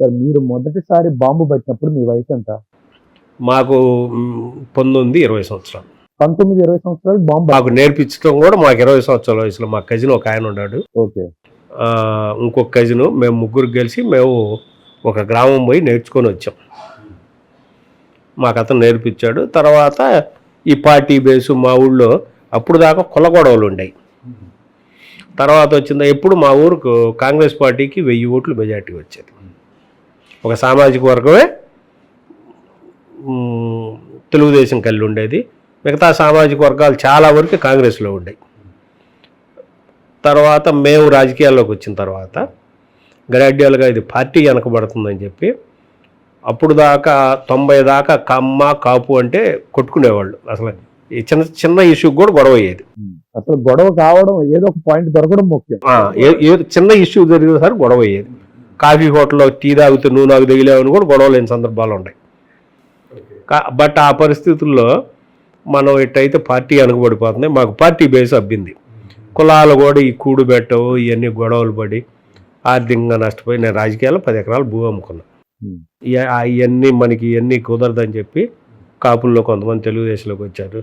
Sir మీరు మొదటిసారి bomb పట్టినప్పుడు మీ వయసు ఎంత? మాకు పంతొమ్మిది ఇరవై సంవత్సరాలు. పంతొమ్మిది ఇరవై సంవత్సరాలు బాంబు మాకు నేర్పించడం కూడా మాకు ఇరవై సంవత్సరాల వయసులో. మా కజిన్ ఒక ఆయన ఉన్నాడు. ఓకే. ఇంకొక కజిన్ మేము ముగ్గురు కలిసి మేము ఒక గ్రామం పోయి నేర్చుకొని వచ్చాం. మాకు అతను నేర్పించాడు. తర్వాత ఈ పార్టీ బేసు మా ఊళ్ళో అప్పుడు దాకా కుల గొడవలు ఉండేవి తర్వాత వచ్చిందా ఎప్పుడు మా ఊరుకు కాంగ్రెస్ పార్టీకి వెయ్యి ఓట్లు మెజార్టీ వచ్చేది. ఒక సామాజిక వర్గమే తెలుగుదేశం కలిసి ఉండేది. మిగతా సామాజిక వర్గాలు చాలా వరకు కాంగ్రెస్లో ఉండేవి తర్వాత మేము రాజకీయాల్లోకి వచ్చిన తర్వాత గ్రాడ్యువల్గా ఇది పార్టీ వెనకబడుతుందని చెప్పి అప్పుడు దాకా తొంభై దాకా కమ్మ కాపు అంటే కొట్టుకునేవాళ్ళు. అసలు ఈ చిన్న చిన్న ఇష్యూ కూడా గొడవ అయ్యేది. అసలు గొడవ కావడం ఏదో ఒక పాయింట్ దొరకడం ముఖ్యం. చిన్న ఇష్యూ జరిగిన సరే గొడవ అయ్యేది. కాఫీ హోటల్లో టీ తాగుతూ నువ్వు నాకు తగిలేవని కూడా గొడవ లేని సందర్భాలు ఉన్నాయి. బట్ ఆ పరిస్థితుల్లో మనం ఎట్టయితే పార్టీ వెనకబడిపోతుంది. మాకు పార్టీ బేస్ అబ్బింది. కులాలు కూడా ఈ కూడు పెట్టవు ఇవన్నీ గొడవలు పడి ఆర్థికంగా నష్టపోయి నేను రాజకీయాల్లో పది ఎకరాలు భూ అమ్ముకున్నా. ఇవన్నీ మనకి ఇవన్నీ కుదరదని చెప్పి కాపుల్లో కొంతమంది తెలుగుదేశంలోకి వచ్చారు.